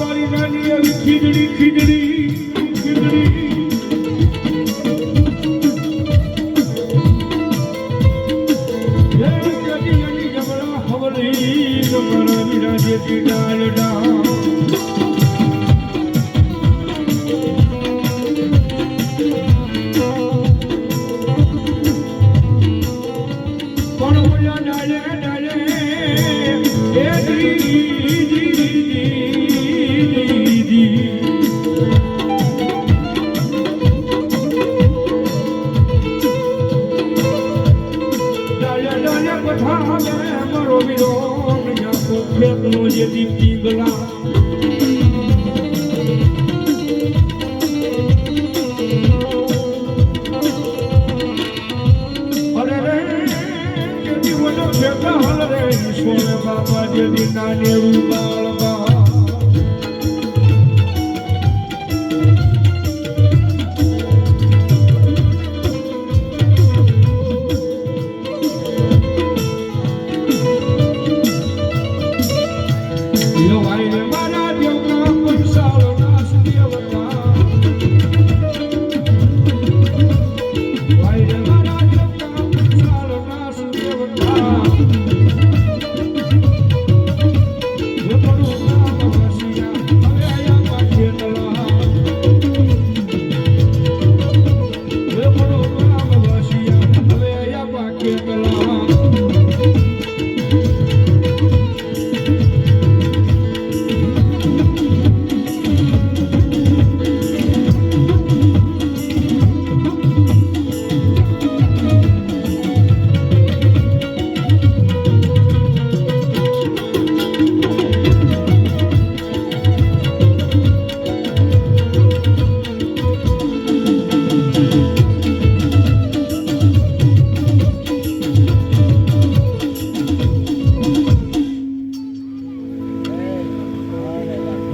મારી નાની આવી ખીચડી ખીચડી ખીચડી ભાવે મરો વિરોગ જાકો પ્રેમનો જે દીપ્તિ ગલા સોને બાપા જે દીના ને રૂપાળ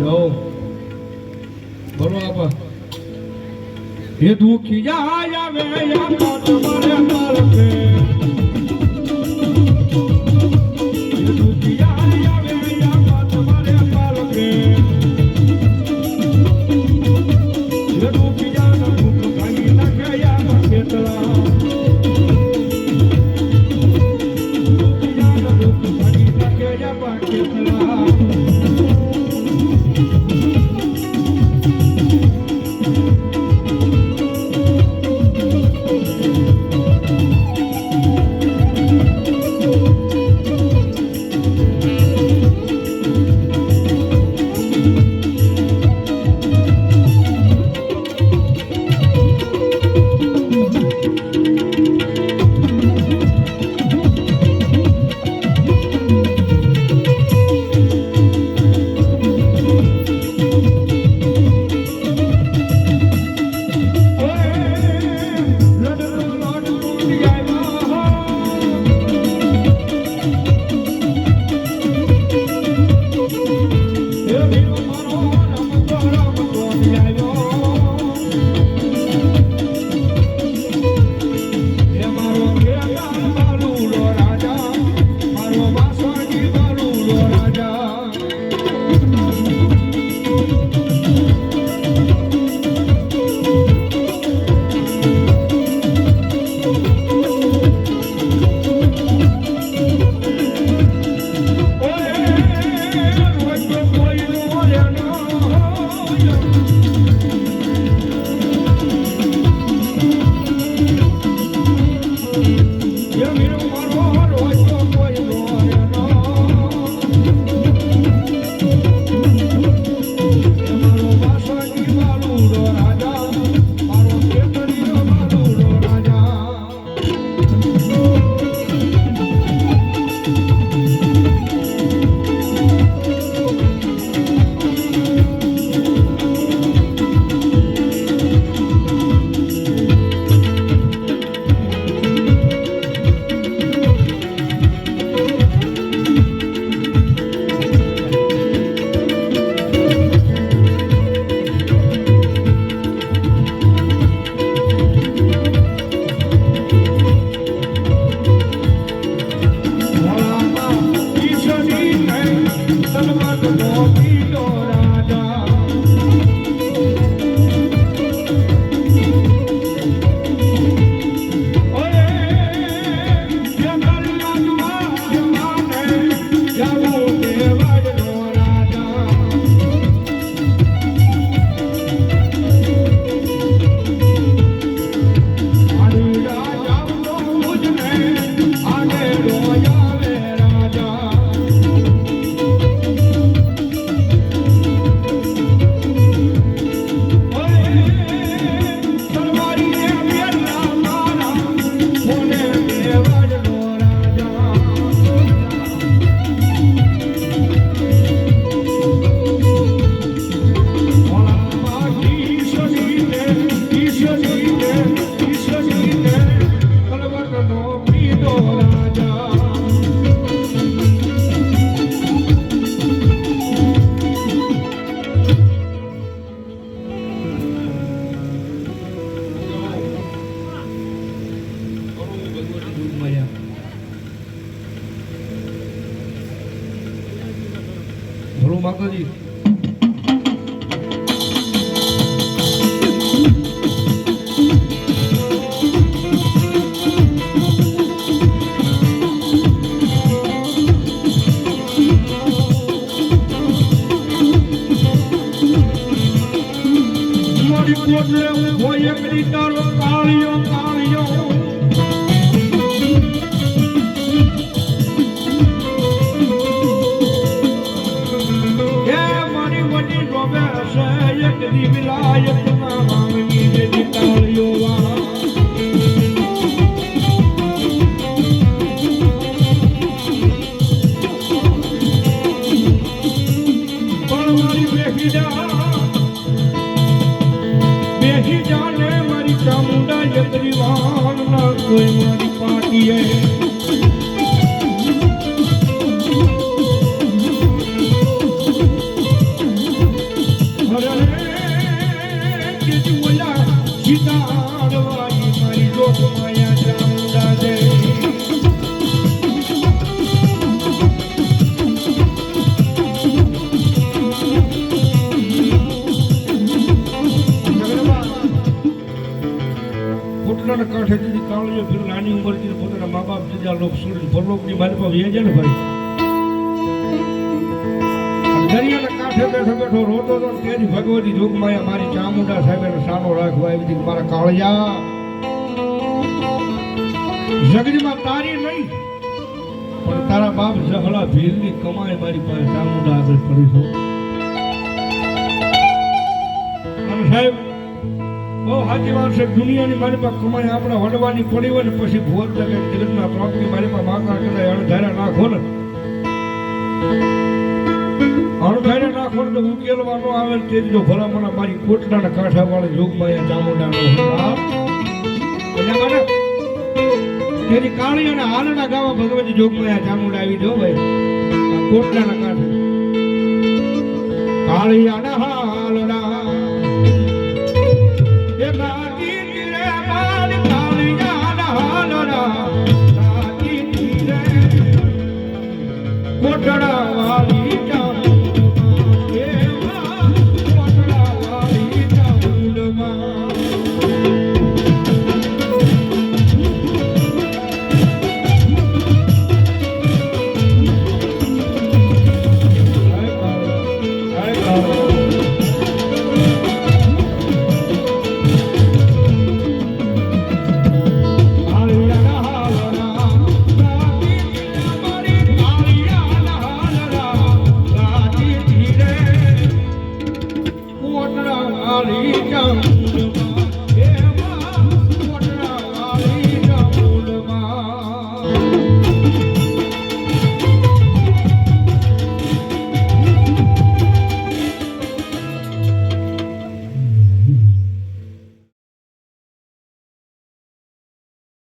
જાઓ ભરો આપા એ દુખી જાય વે યા કોટ મારે કરશે. Look at માતાજી ઊભો એક રીતારો કાળિયો. છે એક દી વિલાયત જે મારી બેસી જા મારી ચામુંડા નાની ઉંમરથી પોતાના મા બાપ જુદા લોક પરલોકની પાસે વ્યાજે ને ભાઈ. દરિયાના કાંઠે બેઠો બેઠો રોતો ને તેની ભગવતી જોગમાયા મારી ચામુંડા સાહેબને સાનો રાખવા આવી હતી મારા કાળિયા. જગદીમાં તારી નહીં, પણ તારા બાપ જહલા ભીલની કમાઈ મારી પાસે ચામુંડા આગળ પડી છો. સાહેબ બહુ સાચી દુનિયાની મારી પાસે કમાઈ, આપણે વડવાની પડી હોય ને પછી ભોજ જગે જગતના પ્રાપ્તિ મારી પાસે માગા કદાચ અણધારા નાખો ને. અણધારે નાખો તો ઉકેલવાનો આવે તે જો ભલામણા મારી કોટડાના કાંઠા વાળી જોગમાં એ ચામુંડાનો. તેની કાળી અને હાલના ગાવા ભગવતી જોગમાં આ ચામુંડા આવી જો ભાઈ. કોટડાના કાંઠે. કાળી અને Monica. you.